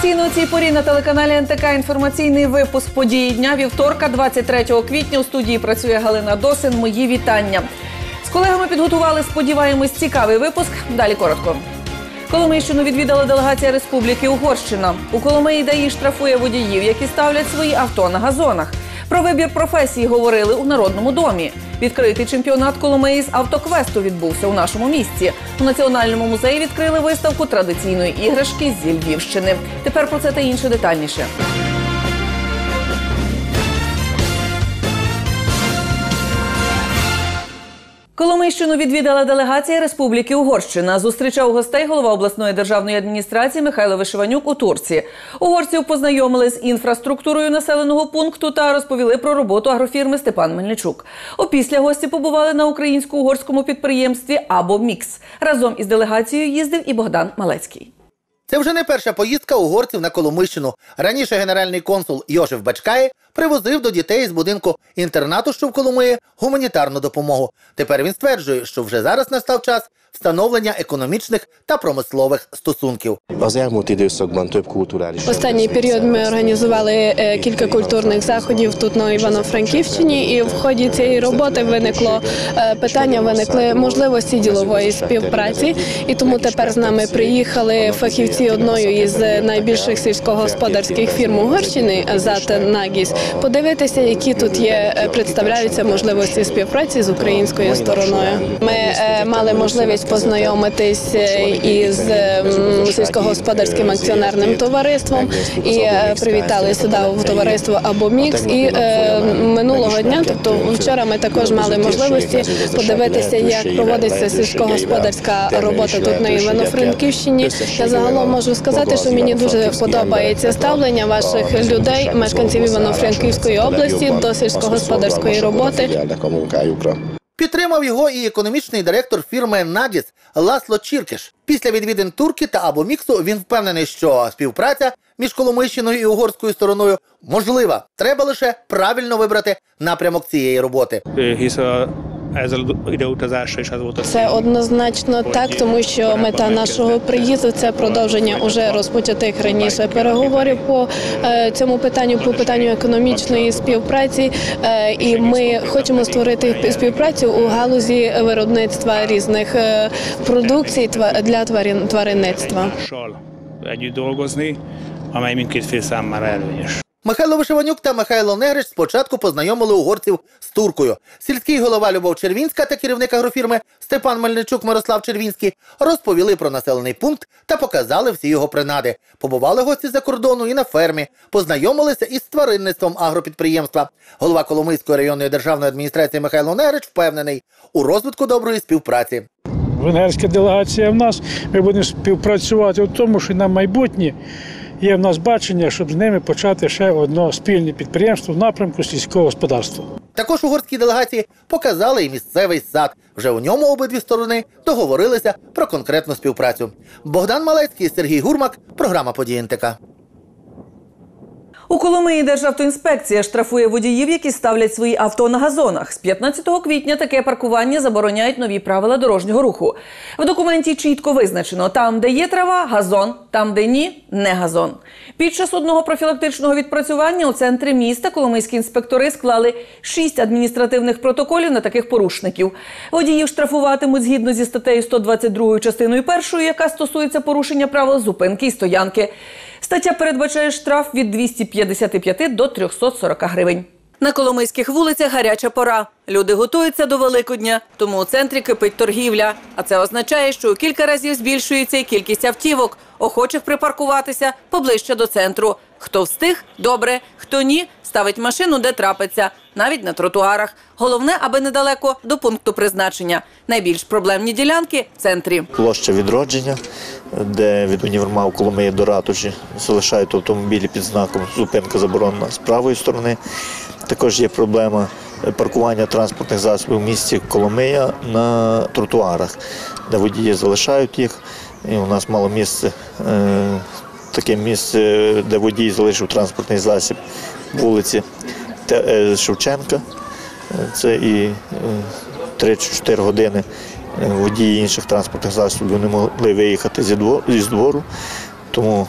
Традиційно у цій порі на телеканалі НТК інформаційний випуск події дня вівторка, 23 квітня. У студії працює Галина Досин. Мої вітання. З колегами підготували, сподіваємось, цікавий випуск. Далі коротко. Коломийщину відвідала делегація Республіки Угорщина. У Коломиї ДАІ штрафує водіїв, які ставлять свої авто на газонах. Про вибір професії говорили у Народному домі. Відкритий чемпіонат Коломиї з автоквесту відбувся у нашому місті. У національному музеї відкрили виставку традиційної іграшки зі Львівщини. Тепер про це та інше детальніше. Коломийщину відвідала делегація Республіки Угорщина. Зустрічав гостей голова обласної державної адміністрації Михайло Вишиванюк у Турці. Угорців познайомили з інфраструктурою населеного пункту та розповіли про роботу агрофірми Степан Мельничук. Опісля гості побували на українсько-угорському підприємстві Або Мікс. Разом із делегацією їздив і Богдан Малецький. Це вже не перша поїздка угорців на Коломийщину. Раніше генеральний консул Йошеф Бачкає привозив до дітей з будинку інтернату, що в Коломиї, гуманітарну допомогу. Тепер він стверджує, що вже зараз настав час встановлення економічних та промислових стосунків. Останній період ми організували е, кілька культурних заходів тут на Івано-Франківщині, і в ході цієї роботи виникло е, питання, виникли можливості ділової співпраці. І тому тепер з нами приїхали фахівці одної із найбільших сільськогосподарських фірм Угорщини Зат Нагіс, подивитися, які тут є е, представляються можливості співпраці з українською стороною. Ми е, мали можливість познайомитись е, із ем, сільськогосподарським акціонерним товариством і е, привітали сюди в товариство або мікс. І е, минулого дня, тобто вчора, ми також мали можливості подивитися, як проводиться сільськогосподарська робота тут на Івано-Франківщині. Я загалом можу сказати, що мені дуже подобається ставлення ваших людей, мешканців Івано-Франківської області до сільськогосподарської роботи. Підтримав його і економічний директор фірми Надіс Ласло Чіркеш. Після відвідин турки та Абоміксу він впевнений, що співпраця між Коломийщиною і угорською стороною можлива. Треба лише правильно вибрати напрямок цієї роботи. Hisz a, ezzel ideutazásra is az volt Це однозначно так, тому що мета нашого приїзду це продовження уже розпочатих раніше переговорів по е, цьому питанню, по питанню економічної співпраці. Е, і ми хочемо створити співпрацю у галузі виробництва різних е, продукцій для тварин тваринництва. együtt dolgozni, amely mindkét fél számára előnyös. Михайло Вишиванюк та Михайло Негрич спочатку познайомили угорців з туркою. Сільський голова Любов Червінська та керівник агрофірми Степан Мельничук Мирослав Червінський розповіли про населений пункт та показали всі його принади. Побували гості за кордону і на фермі, познайомилися із тваринництвом агропідприємства. Голова Коломийської районної державної адміністрації Михайло Негрич впевнений у розвитку доброї співпраці. Венгерська делегація в нас. Ми будемо співпрацювати у тому, що на майбутнє є в нас бачення, щоб з ними почати ще одне спільне підприємство в напрямку сільського господарства. Також угорські делегації показали і місцевий сад. Вже у ньому обидві сторони договорилися про конкретну співпрацю. Богдан Малецький, Сергій Гурмак, програма «Події НТК». У Коломиї Державтоінспекція штрафує водіїв, які ставлять свої авто на газонах. З 15 квітня таке паркування забороняють нові правила дорожнього руху. В документі чітко визначено: там, де є трава, газон, там, де ні, не газон. Під час одного профілактичного відпрацювання у центрі міста коломийські інспектори склали шість адміністративних протоколів на таких порушників. Водіїв штрафуватимуть згідно зі статтею 122 частиною першою, яка стосується порушення правил зупинки і стоянки. Стаття передбачає штраф від 255 до 340 гривень. На коломийських вулицях гаряча пора. Люди готуються до Великодня, тому у центрі кипить торгівля. А це означає, що у кілька разів збільшується і кількість автівок, охочих припаркуватися поближче до центру. Хто встиг добре, хто ні, ставить машину, де трапиться, навіть на тротуарах. Головне, аби недалеко до пункту призначення. Найбільш проблемні ділянки в центрі. площа відродження, де від універмагу Коломиї до ратуші залишають автомобілі під знаком зупинка заборонена з правої сторони. Також є проблема паркування транспортних засобів в місті Коломия на тротуарах, де водії залишають їх. І у нас мало місце, е, таке місце, де водій залишив транспортний засіб вулиці е, Шевченка. Це і е, 3-4 години е, водії інших транспортних засобів не могли виїхати зі двору, тому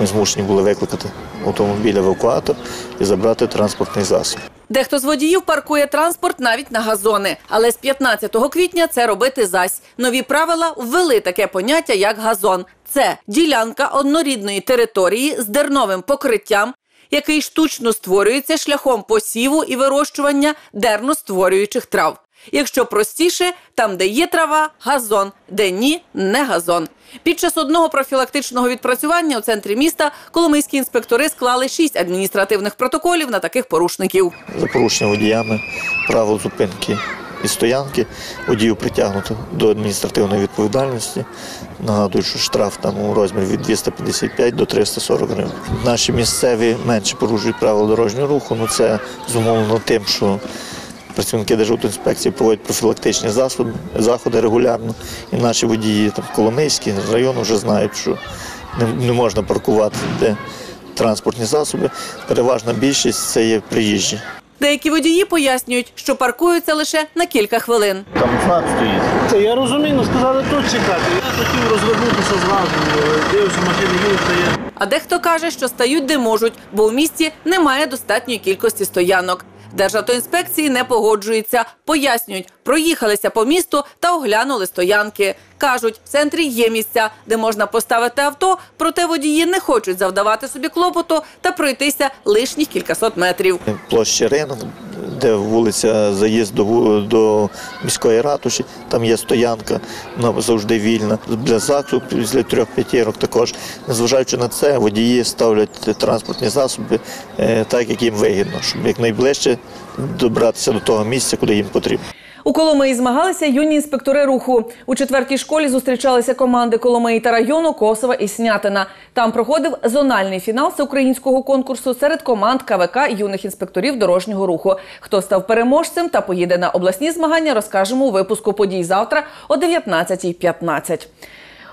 Ми змушені були викликати автомобіль евакуатор і забрати транспортний засіб. Дехто з водіїв паркує транспорт навіть на газони. Але з 15 квітня це робити зась. Нові правила ввели таке поняття, як газон. Це ділянка однорідної території з дерновим покриттям, який штучно створюється шляхом посіву і вирощування дерностворюючих трав. Якщо простіше, там, де є трава, газон, де ні, не газон. Під час одного профілактичного відпрацювання у центрі міста коломийські інспектори склали шість адміністративних протоколів на таких порушників. За порушення водіями правил зупинки і стоянки водіїв притягнуто до адміністративної відповідальності. Нагадую, що штраф там у розмірі від 255 до 340 гривень. Наші місцеві менше порушують правила дорожнього руху. Ну це зумовлено тим, що працівники Державтоінспекції проводять профілактичні заходи регулярно. І наші водії там Коломийські з району вже знають, що не, не можна паркувати де транспортні засоби. Переважна більшість це є приїжджі. Деякі водії пояснюють, що паркуються лише на кілька хвилин. Там знак стоїть. Та я розумію, ну сказали тут чекати. Я хотів розвернутися зразу, дивився, машини їдуть, я. А дехто каже, що стають де можуть, бо в місті немає достатньої кількості стоянок. Державтоінспекції не погоджуються, пояснюють, проїхалися по місту та оглянули стоянки. Кажуть, в центрі є місця, де можна поставити авто, проте водії не хочуть завдавати собі клопоту та пройтися лишніх кількасот метрів. Площа ринок, де вулиця заїзд до, до міської ратуші, там є стоянка, вона завжди вільна. Для ЗАГСу після трьох п'ятірок також. Незважаючи на це, водії ставлять транспортні засоби е, так, як їм вигідно, щоб якнайближче добратися до того місця, куди їм потрібно. У Коломиї змагалися юні інспектори руху. У четвертій школі зустрічалися команди Коломиї та району Косова і Снятина. Там проходив зональний фінал всеукраїнського конкурсу серед команд КВК юних інспекторів дорожнього руху. Хто став переможцем та поїде на обласні змагання, розкажемо у випуску подій завтра о 19.15.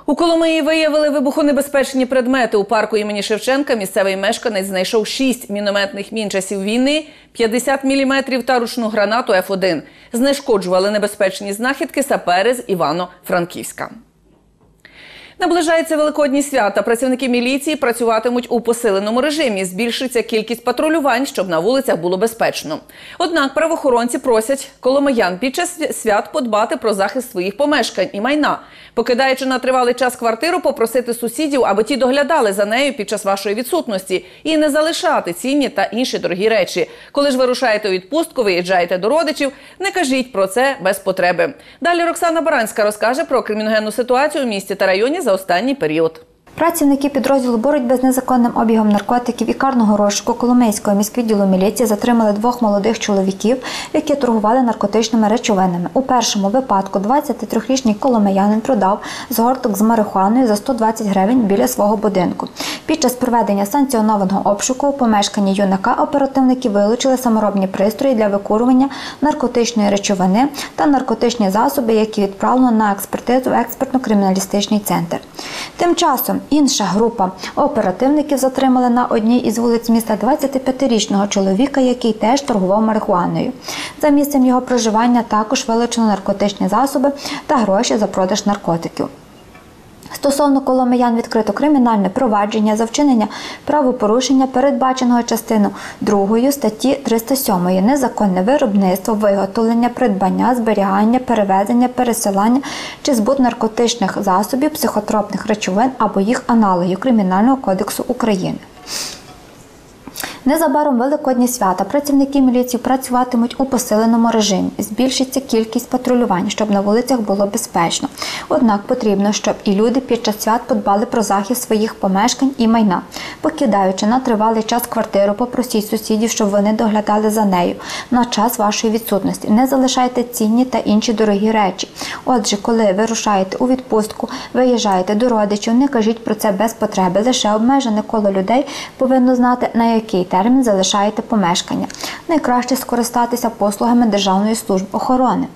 У Коломиї виявили вибухонебезпечні предмети. У парку імені Шевченка місцевий мешканець знайшов 6 мінометних мін часів війни, 50 мм та ручну гранату Ф1. Знешкоджували небезпечні знахідки сапери з Івано-Франківська. Наближається великодні свята. Працівники міліції працюватимуть у посиленому режимі. Збільшиться кількість патрулювань, щоб на вулицях було безпечно. Однак правоохоронці просять коломиян під час свят подбати про захист своїх помешкань і майна, покидаючи на тривалий час квартиру, попросити сусідів, аби ті доглядали за нею під час вашої відсутності і не залишати цінні та інші дорогі речі. Коли ж вирушаєте у відпустку, виїжджаєте до родичів, не кажіть про це без потреби. Далі Роксана Баранська розкаже про криміногенну ситуацію у місті та районі за останній період. Працівники підрозділу боротьби з незаконним обігом наркотиків і карного розшуку Коломийського міськвідділу міліції затримали двох молодих чоловіків, які торгували наркотичними речовинами. У першому випадку 23-річний коломиянин продав згорток з марихуаною за 120 гривень біля свого будинку. Під час проведення санкціонованого обшуку у помешканні юнака оперативники вилучили саморобні пристрої для викурювання наркотичної речовини та наркотичні засоби, які відправлено на експертизу в експертно-криміналістичний центр. Тим часом інша група оперативників затримали на одній із вулиць міста 25-річного чоловіка, який теж торгував марихуаною. За місцем його проживання також вилучено наркотичні засоби та гроші за продаж наркотиків. Стосовно коломиян відкрито кримінальне провадження за вчинення правопорушення, передбаченого частиною 2 статті 307 незаконне виробництво, виготовлення, придбання, зберігання, перевезення, пересилання чи збут наркотичних засобів, психотропних речовин або їх аналогів Кримінального кодексу України. Незабаром великодні свята працівники міліції працюватимуть у посиленому режимі. Збільшиться кількість патрулювань, щоб на вулицях було безпечно. Однак потрібно, щоб і люди під час свят подбали про захист своїх помешкань і майна. Покидаючи на тривалий час квартиру, попросіть сусідів, щоб вони доглядали за нею на час вашої відсутності. Не залишайте цінні та інші дорогі речі. Отже, коли ви рушаєте у відпустку, виїжджаєте до родичів, не кажіть про це без потреби. Лише обмежене коло людей повинно знати, на який термін залишаєте помешкання. Найкраще скористатися послугами Державної служби охорони.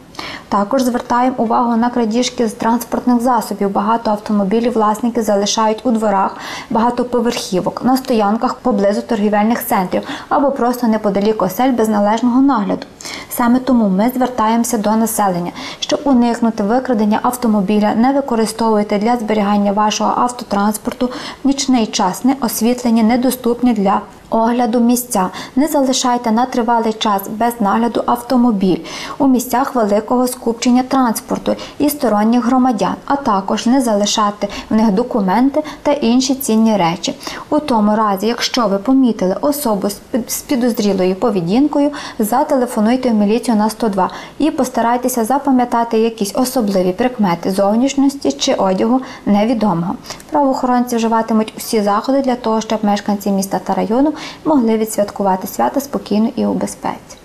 Також звертаємо увагу на крадіжки з транспортних засобів. Багато автомобілів власники залишають у дворах багатоповерхівок, на стоянках поблизу торгівельних центрів або просто неподалік осель без належного нагляду. Саме тому ми звертаємося до населення, щоб уникнути викрадення автомобіля, не використовуйте для зберігання вашого автотранспорту в нічний час неосвітлені, недоступні для огляду місця. Не залишайте на тривалий час без нагляду автомобіль у місцях великого скупчення транспорту і сторонніх громадян, а також не залишати в них документи та інші цінні речі. У тому разі, якщо ви помітили особу з підозрілою поведінкою, зателефонуйте в міліцію на 102 і постарайтеся запам'ятати якісь особливі прикмети зовнішності чи одягу невідомого. Правоохоронці вживатимуть усі заходи для того, щоб мешканці міста та району могли відсвяткувати свято спокійно і у безпеці.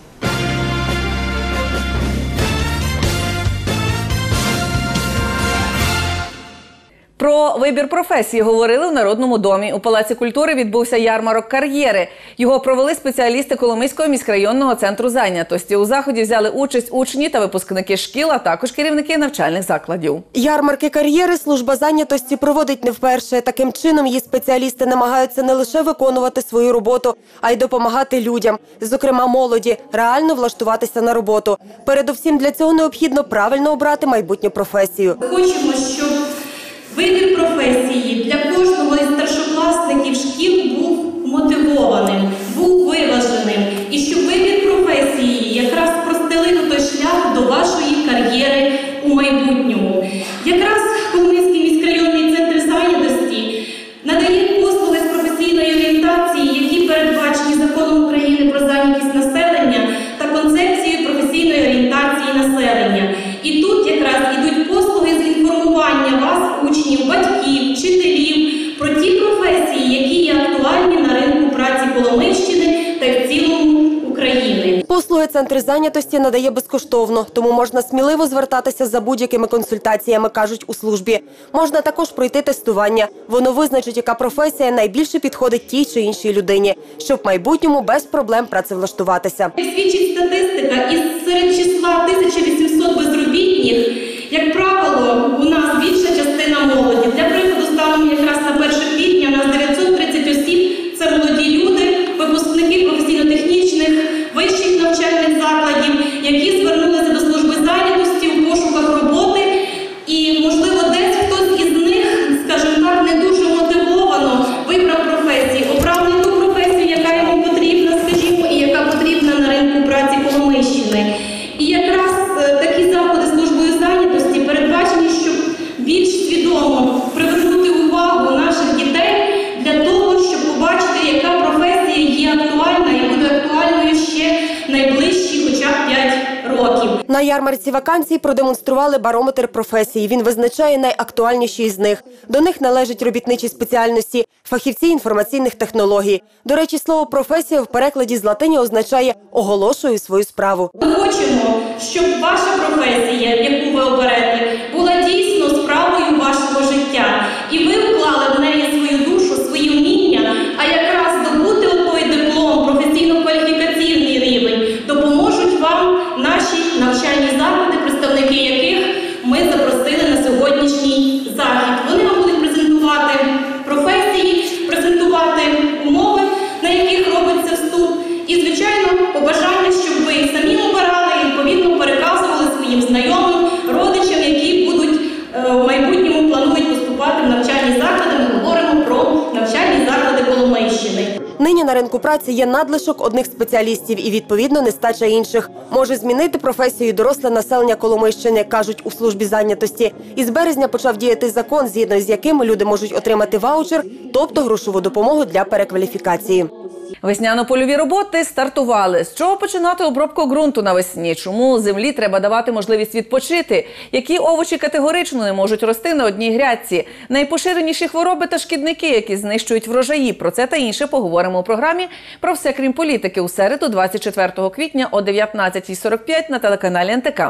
Про вибір професії говорили в Народному домі. У Палаці культури відбувся ярмарок кар'єри. Його провели спеціалісти Коломийського міськрайонного центру зайнятості. У заході взяли участь учні та випускники шкіл, а також керівники навчальних закладів. Ярмарки кар'єри служба зайнятості проводить не вперше. Таким чином її спеціалісти намагаються не лише виконувати свою роботу, а й допомагати людям, зокрема молоді, реально влаштуватися на роботу. Передусім для цього необхідно правильно обрати майбутню професію. Хочемо, щоб вибір професії для кожного із старшокласників шкіл був мотивованим, був виваженим, і щоб вибір професії якраз простелив той шлях до вашої кар'єри у майбутньому. Якраз Коломийський міськрайонний центр зайнятості надає послуги з професійної орієнтації, які передбачені законом України про зайнятість населення та концепцією професійної орієнтації населення. І тут якраз ідуть послуги з інформування вас, учнів, батьків, вчителів про ті професії, які є актуальні на ринку праці Коломийщини та й в цілому України. Послуги центр зайнятості надає безкоштовно, тому можна сміливо звертатися за будь-якими консультаціями, кажуть у службі. Можна також пройти тестування. Воно визначить, яка професія найбільше підходить тій чи іншій людині, щоб в майбутньому без проблем працевлаштуватися. Свідчить статистика, із серед числа 1800 безробітних, як правило, у нас більша частина молоді. Для прикладу, станом якраз на 1 квітня у нас 930 осіб – це молоді люди, випускники професійно-технічних, вищих навчальних закладів, які звернулися Ярмарці вакансій продемонстрували барометр професій. Він визначає найактуальніші із них. До них належать робітничі спеціальності, фахівці інформаційних технологій. До речі, слово професія в перекладі з латині означає оголошую свою справу. Ми хочемо, щоб ваша професія, яку ви оберете, була дійсно справою вашого життя, і ви вклали в неї свою душу, свої вміння, а якраз здобути отой диплом, професійно-кваліфікаційний рівень допоможуть вам наші навчальні заклади, представники яких ми запросили на сьогоднішній захід. Вони вам будуть презентувати професії, презентувати умови, на яких робиться вступ, і, звичайно, побажання, щоб ви самі обирали і відповідно переказували своїм знайомим, родичам, які будуть е, в майбутньому планують поступати в навчальні заклади. Ми говоримо про навчальні заклади Коломийщини. Нині на ринку праці є надлишок одних спеціалістів і відповідно нестача інших. Може змінити професію доросле населення Коломийщини, кажуть у службі зайнятості. Із березня почав діяти закон, згідно з яким люди можуть отримати ваучер, тобто грошову допомогу для перекваліфікації. Весняно-польові роботи стартували. З чого починати обробку ґрунту навесні? Чому землі треба давати можливість відпочити? Які овочі категорично не можуть рости на одній грядці? Найпоширеніші хвороби та шкідники, які знищують врожаї. Про це та інше поговоримо у програмі про все крім політики у середу, 24 квітня о 19.45 на телеканалі НТК.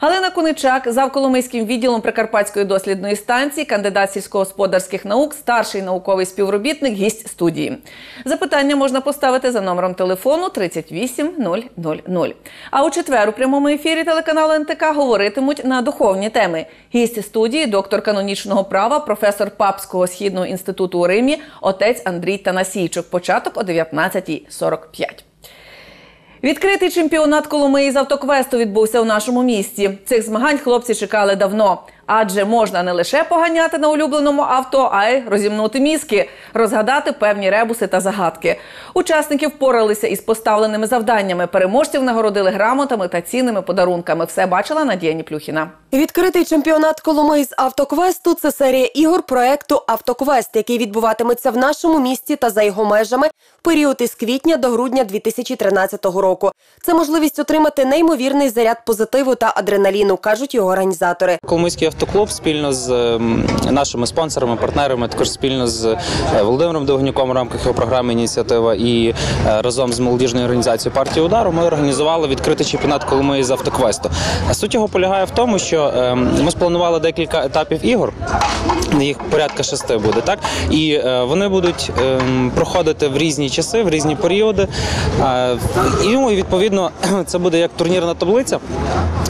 Галина Куничак, зав Коломийським відділом Прикарпатської дослідної станції, кандидат сільськогосподарських наук, старший науковий співробітник, гість студії. Запитання можна поставити за номером телефону 38000. А у четвер у прямому ефірі телеканалу НТК говоритимуть на духовні теми. Гість студії, доктор канонічного права, професор Папського східного інституту у Римі, отець Андрій Танасійчук. Початок о 19.45. Відкритий чемпіонат Коломиї з автоквесту відбувся у нашому місті. Цих змагань хлопці чекали давно, адже можна не лише поганяти на улюбленому авто, а й розімнути мізки, розгадати певні ребуси та загадки. Учасники впоралися із поставленими завданнями. Переможців нагородили грамотами та цінними подарунками. Все бачила Надія Ніплюхіна. Відкритий чемпіонат Коломиї з автоквесту це серія ігор проекту Автоквест, який відбуватиметься в нашому місті та за його межами в період із квітня до грудня 2013 року. Це можливість отримати неймовірний заряд позитиву та адреналіну, кажуть його організатори. Коломийський автоклуб спільно з ем, нашими спонсорами, партнерами, також спільно з е, Володимиром Довгнюком в рамках його програми Ініціатива і е, разом з молодіжною організацією партії удару ми організували відкритий чемпіонат Коломиї з автоквесту. Суть його полягає в тому, що ем, ми спланували декілька етапів ігор. Їх порядка шести буде, так і е, вони будуть ем, проходити в різні часи, в різні періоди. Е, і ну, і відповідно це буде як турнірна таблиця.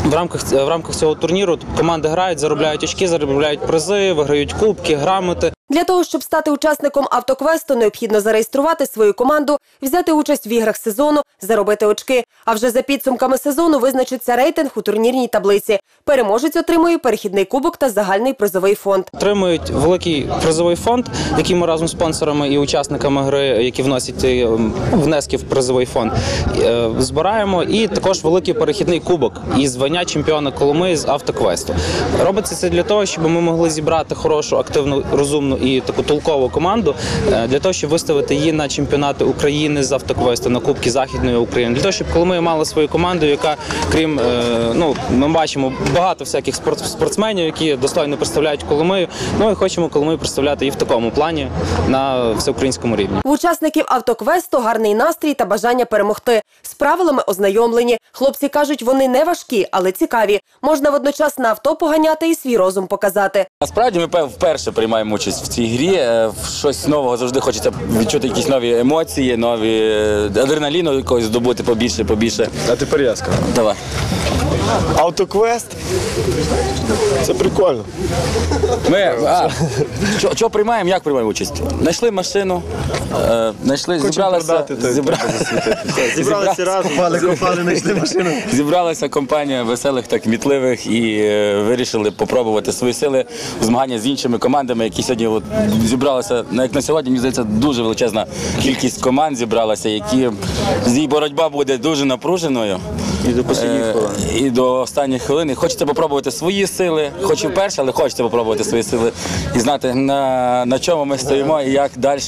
В рамках в рамках цього турніру команди грають, заробляють очки, заробляють призи, виграють кубки, грамоти. Для того, щоб стати учасником автоквесту, необхідно зареєструвати свою команду, взяти участь в іграх сезону, заробити очки. А вже за підсумками сезону визначиться рейтинг у турнірній таблиці. Переможець отримує перехідний кубок та загальний призовий фонд. Отримують великий призовий фонд, який ми разом з спонсорами і учасниками гри, які вносять е, внески в призовий фонд, е, збираємо. І також великий перехідний кубок і звання чемпіона Коломиї з автоквесту. Робиться це для того, щоб ми могли зібрати хорошу, активну, розумну і таку толкову команду е, для того, щоб виставити її на чемпіонати України з автоквесту, на Кубки Західної України, для того, щоб Коломия мала свою команду, яка крім е, ну ми бачимо багато всяких спорт, спортсменів, які достойно представляють Коломию. Ну і хочемо Коломию представляти і в такому плані на всеукраїнському рівні. В учасників автоквесту гарний настрій та бажання перемогти. З правилами ознайомлені. Хлопці кажуть, вони не важкі, але цікаві. Можна водночас на авто поганяти і свій розум показати. Насправді ми вперше приймаємо участь в цій грі. Е, Щось нового завжди хочеться відчути якісь нові емоції, нові е, адреналіну якогось здобути побільше, побільше. А тепер я скажу. Давай. Автоквест. Це прикольно. Ми а, що, що приймаємо, як приймаємо участь? Знайшли машину, е, знайшли, зібралися, продати, то й зібра... Зібралися разом, копали, копали, знайшли машину. Зібралася компанія веселих та кмітливих і е, вирішили попробувати свої сили у змагання з іншими командами, які сьогодні от, зібралися. Ну, як на сьогодні, мені здається, дуже величезна кількість команд зібралася, які з її боротьба буде дуже напруженою. І до останньої Е. І до останньої хвилини. Хочеться попробувати свої сили, хоч і вперше, але хочеться попробувати свої сили і знати, на, на чому ми стоїмо і як далі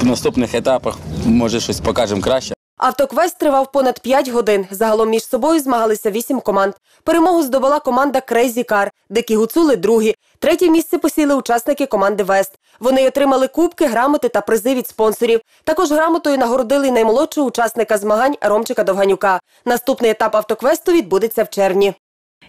по наступних етапах може щось покажемо краще. Автоквест тривав понад 5 годин. Загалом між собою змагалися 8 команд. Перемогу здобула команда Crazy Car, дикі гуцули другі. Третє місце посіли учасники команди Вест. Вони отримали кубки, грамоти та призи від спонсорів. Також грамотою нагородили наймолодшого учасника змагань Ромчика Довганюка. Наступний етап автоквесту відбудеться в червні.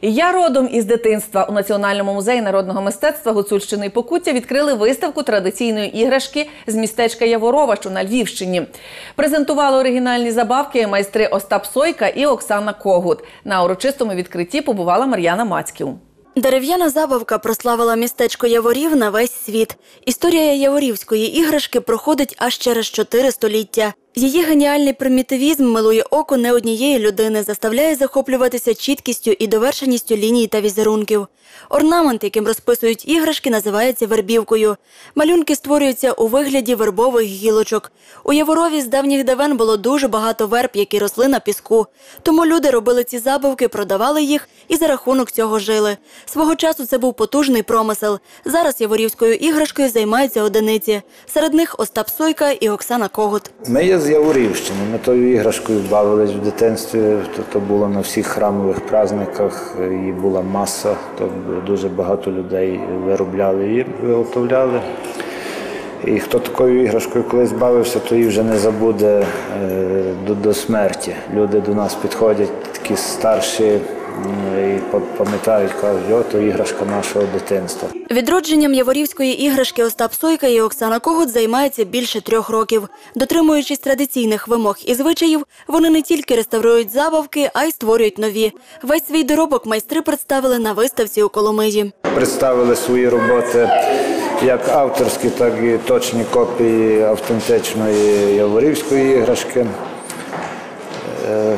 Я родом із дитинства у Національному музеї народного мистецтва Гуцульщини і Покуття відкрили виставку традиційної іграшки з містечка Яворова, що на Львівщині. Презентували оригінальні забавки майстри Остап Сойка і Оксана Когут. На урочистому відкритті побувала Мар'яна Мацьків. Дерев'яна забавка прославила містечко Яворів на весь світ. Історія яворівської іграшки проходить аж через чотири століття. Її геніальний примітивізм милує око не однієї людини, заставляє захоплюватися чіткістю і довершеністю ліній та візерунків. Орнамент, яким розписують іграшки, називається вербівкою. Малюнки створюються у вигляді вербових гілочок. У Яворові з давніх давен було дуже багато верб, які росли на піску. Тому люди робили ці забавки, продавали їх і за рахунок цього жили. Свого часу це був потужний промисел. Зараз яворівською іграшкою займаються одиниці. Серед них Остап Сойка і Оксана Когут. Ми є з Яворівщини. Ми тою іграшкою бавились в дитинстві. То, то було на всіх храмових праздниках. Її була маса, то дуже багато людей виробляли її, виготовляли. І хто такою іграшкою колись бавився, то її вже не забуде е, до, до смерті. Люди до нас підходять, такі старші, і пам'ятають, кажуть, о, то іграшка нашого дитинства. Відродженням яворівської іграшки Остап Сойка і Оксана Когут займаються більше трьох років. Дотримуючись традиційних вимог і звичаїв, вони не тільки реставрують забавки, а й створюють нові. Весь свій доробок майстри представили на виставці у Коломиї. Представили свої роботи як авторські, так і точні копії автентичної яворівської іграшки. Е,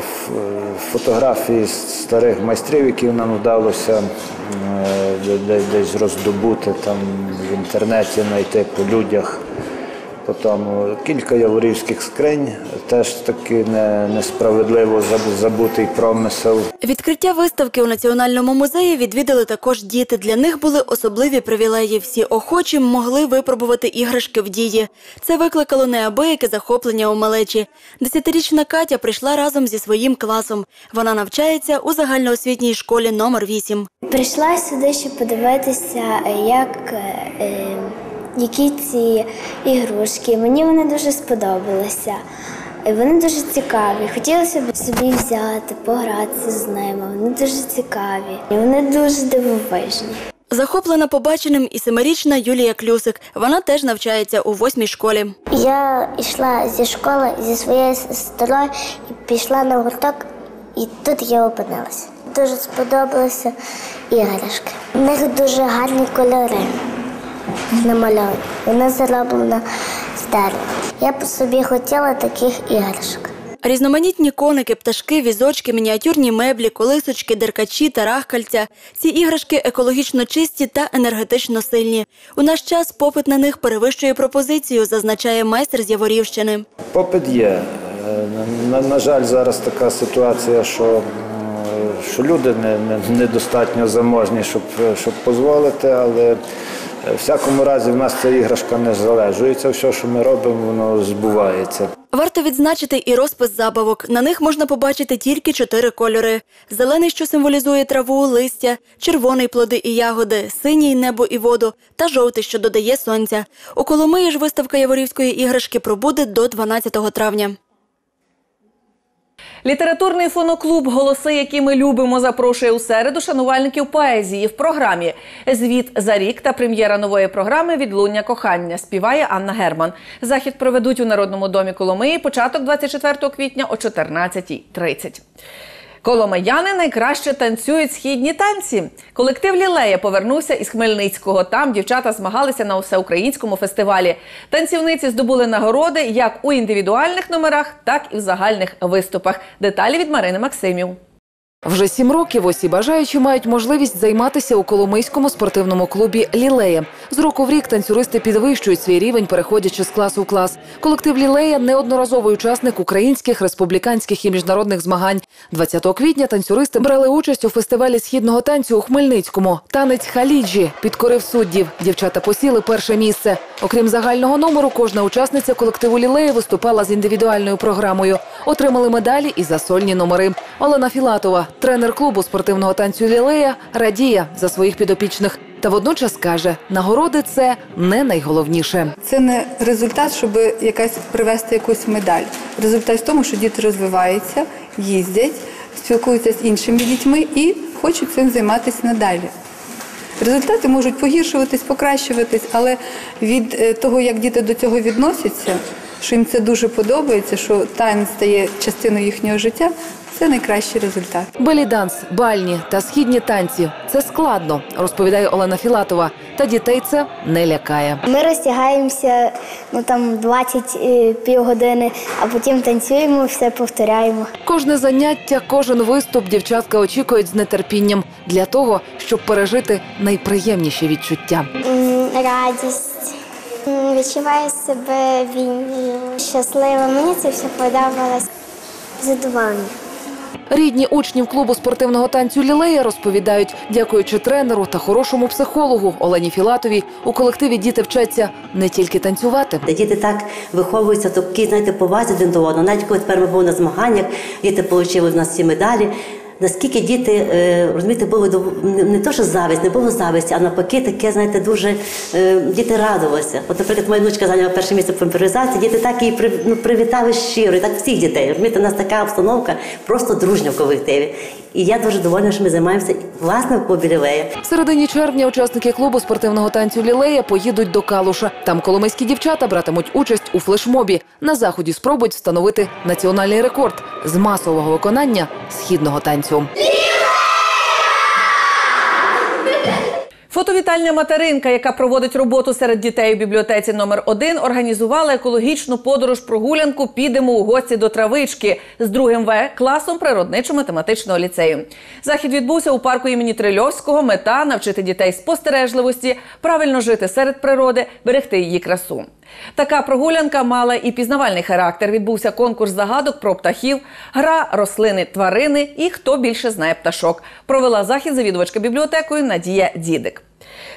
фотографії старих майстрів, які нам вдалося е, де- де- десь роздобути там в інтернеті, знайти по людях. Потім кілька яворівських скринь, теж таки не, несправедливо забутий промисел. Відкриття виставки у Національному музеї відвідали також діти. Для них були особливі привілеї. Всі охочі могли випробувати іграшки в дії. Це викликало неабияке захоплення у малечі. Десятирічна Катя прийшла разом зі своїм класом. Вона навчається у загальноосвітній школі номер 8. Прийшла сюди, щоб подивитися, як, е, які ці ігрушки. Мені вони дуже сподобалися. Вони дуже цікаві. Хотілося б собі взяти, погратися з ними. Вони дуже цікаві. І вони дуже дивовижні. Захоплена побаченим і семирічна Юлія Клюсик. Вона теж навчається у восьмій школі. Я йшла зі школи зі своєю сестрою і пішла на гурток, і тут я опинилася. Дуже сподобалися іграшки. У них дуже гарні кольори намальовані. Вона зароблена з дерева. Я б собі хотіла таких іграшок. Різноманітні коники, пташки, візочки, мініатюрні меблі, колисочки, деркачі та рахкальця. Ці іграшки екологічно чисті та енергетично сильні. У наш час попит на них перевищує пропозицію, зазначає майстер з Яворівщини. Попит є. Е, На, на жаль, зараз така ситуація, що, що люди не, не, недостатньо заможні, щоб, щоб дозволити, але в всякому разі в нас ця іграшка не залежується. Все, що ми робимо, воно збувається. Варто відзначити і розпис забавок. На них можна побачити тільки чотири кольори: зелений, що символізує траву, листя, червоний плоди і ягоди, синій небо і воду, та жовтий, що додає сонця. У Коломиї ж виставка Яворівської іграшки пробуде до 12 травня. Літературний фоноклуб Голоси, які ми любимо, запрошує у середу шанувальників поезії в програмі. Звіт за рік та прем'єра нової програми Відлуння кохання співає Анна Герман. Захід проведуть у Народному домі Коломиї початок 24 квітня о 14.30. Коломияни найкраще танцюють східні танці. Колектив Лілея повернувся із Хмельницького. Там дівчата змагалися на всеукраїнському фестивалі. Танцівниці здобули нагороди як у індивідуальних номерах, так і в загальних виступах. Деталі від Марини Максимів. Вже сім років усі бажаючі мають можливість займатися у Коломийському спортивному клубі Лілея. З року в рік танцюристи підвищують свій рівень, переходячи з класу в клас. Колектив Лілея неодноразовий учасник українських, республіканських і міжнародних змагань. 20 квітня танцюристи брали участь у фестивалі східного танцю у Хмельницькому. Танець Халіджі підкорив суддів. Дівчата посіли перше місце. Окрім загального номеру, кожна учасниця колективу Лілея виступала з індивідуальною програмою. Отримали медалі і за сольні номери. Олена Філатова, тренер клубу спортивного танцю Лілея, радіє за своїх підопічних. Та водночас каже, нагороди це не найголовніше. Це не результат, щоб якась привести якусь медаль. Результат в тому, що діти розвиваються, їздять, спілкуються з іншими дітьми і хочуть цим займатися надалі. Результати можуть погіршуватись, покращуватись, але від е, того, як діти до цього відносяться, що їм це дуже подобається, що танець стає частиною їхнього життя, це найкращий результат. Беліданс, бальні та східні танці це складно, розповідає Олена Філатова. Та дітей це не лякає. Ми розтягаємося ну там 20 е, півгодини, а потім танцюємо, все повторяємо. Кожне заняття, кожен виступ дівчатка очікують з нетерпінням для того, щоб пережити найприємніші відчуття. Радість. Відчуваю себе вільною, щаслива. Мені це все подобалось. Задоволення. Рідні учнів клубу спортивного танцю Лілея розповідають, дякуючи тренеру та хорошому психологу Олені Філатовій, у колективі діти вчаться не тільки танцювати. Діти так виховуються, такі, знаєте, повазі один до одного. Навіть коли тепер ми були на змаганнях, діти отримали в нас всі медалі. Наскільки діти е, розумієте, були не то, що зависть, не було зависті, а навпаки, таке, знаєте, дуже е, діти радувалися. От, наприклад, моя внучка зайняла перше місце по імпровізації, діти так її ну, привітали щиро, і так всіх дітей. Розумієте, у нас така обстановка просто дружня в колективі. І я дуже довольна, що ми займаємося власне в клубі Лілея. В середині червня учасники клубу спортивного танцю Лілея поїдуть до Калуша. Там коломийські дівчата братимуть участь у флешмобі. На заході спробують встановити національний рекорд з масового виконання східного танцю. Phantom. Фотовітальня материнка, яка проводить роботу серед дітей у бібліотеці номер 1 організувала екологічну подорож прогулянку Підемо у гості до травички з другим В класом природничо-математичного ліцею. Захід відбувся у парку імені Трильовського. Мета навчити дітей спостережливості, правильно жити серед природи, берегти її красу. Така прогулянка мала і пізнавальний характер. Відбувся конкурс загадок про птахів, гра рослини, тварини і хто більше знає пташок. Провела захід завідувачка бібліотекою Надія Дідик.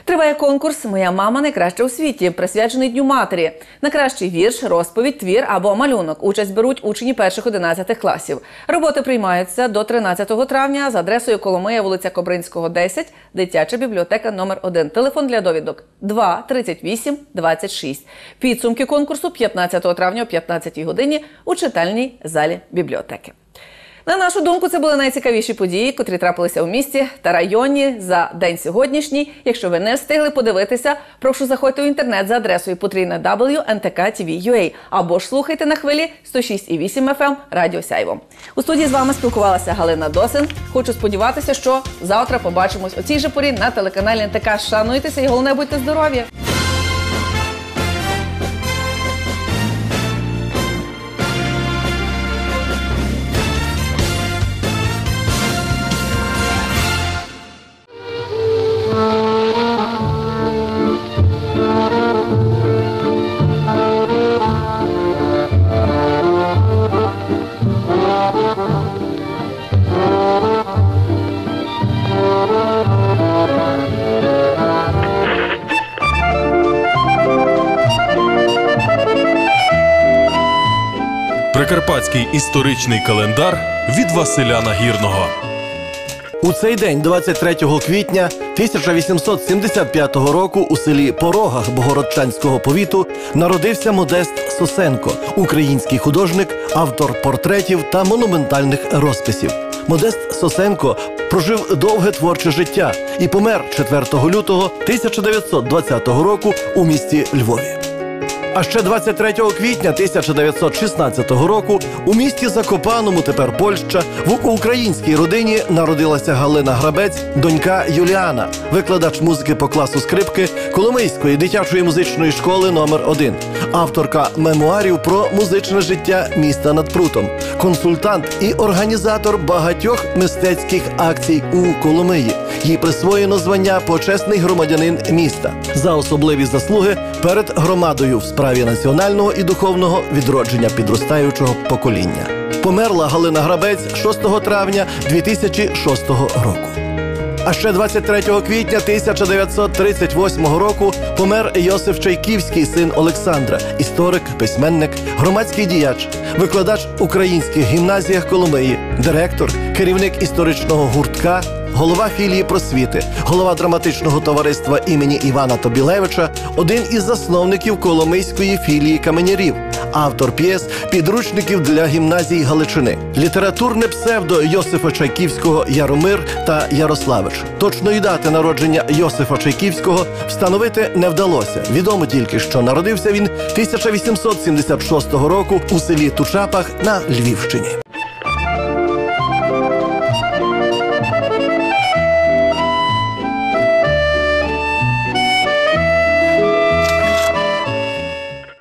Триває конкурс Моя мама найкраща у світі, присвячений Дню матері. На кращий вірш, розповідь, твір або малюнок. Участь беруть учні перших 11 класів. Роботи приймаються до 13 травня за адресою Коломия, вулиця Кобринського, 10, дитяча бібліотека номер 1 Телефон для довідок 2 38 26. Підсумки конкурсу 15 травня о 15 годині у читальній залі бібліотеки. На нашу думку, це були найцікавіші події, котрі трапилися у місті та районі за день сьогоднішній. Якщо ви не встигли подивитися, прошу заходьте у інтернет за адресою потрійна WNTK.TV.ua або ж слухайте на хвилі 106,8 FM Радіо Сяйво. У студії з вами спілкувалася Галина Досин. Хочу сподіватися, що завтра побачимось о цій же порі на телеканалі НТК. Шануйтеся і головне будьте здорові! Історичний календар від Василя Нагірного. У цей день, 23 квітня 1875 року, у селі Порогах Богородчанського повіту народився Модест Сосенко, український художник, автор портретів та монументальних розписів. Модест Сосенко прожив довге творче життя і помер 4 лютого 1920 року у місті Львові. А ще 23 квітня 1916 року у місті Закопаному, тепер Польща, в українській родині народилася Галина Грабець, донька Юліана, викладач музики по класу скрипки Коломийської дитячої музичної школи номер 1 авторка мемуарів про музичне життя міста над Прутом, консультант і організатор багатьох мистецьких акцій у Коломиї. Їй присвоєно звання почесний громадянин міста за особливі заслуги перед громадою в справі національного і духовного відродження підростаючого покоління. Померла Галина Грабець 6 травня 2006 року. А ще 23 квітня 1938 року помер Йосиф Чайківський, син Олександра, історик, письменник, громадський діяч, викладач українських гімназіях Коломиї, директор, керівник історичного гуртка. Голова філії просвіти, голова драматичного товариства імені Івана Тобілевича, один із засновників Коломийської філії каменярів, автор п'єс, підручників для гімназії Галичини, літературне псевдо Йосифа Чайківського Яромир та Ярославич. Точної дати народження Йосифа Чайківського встановити не вдалося. Відомо тільки, що народився він 1876 року у селі Тучапах на Львівщині.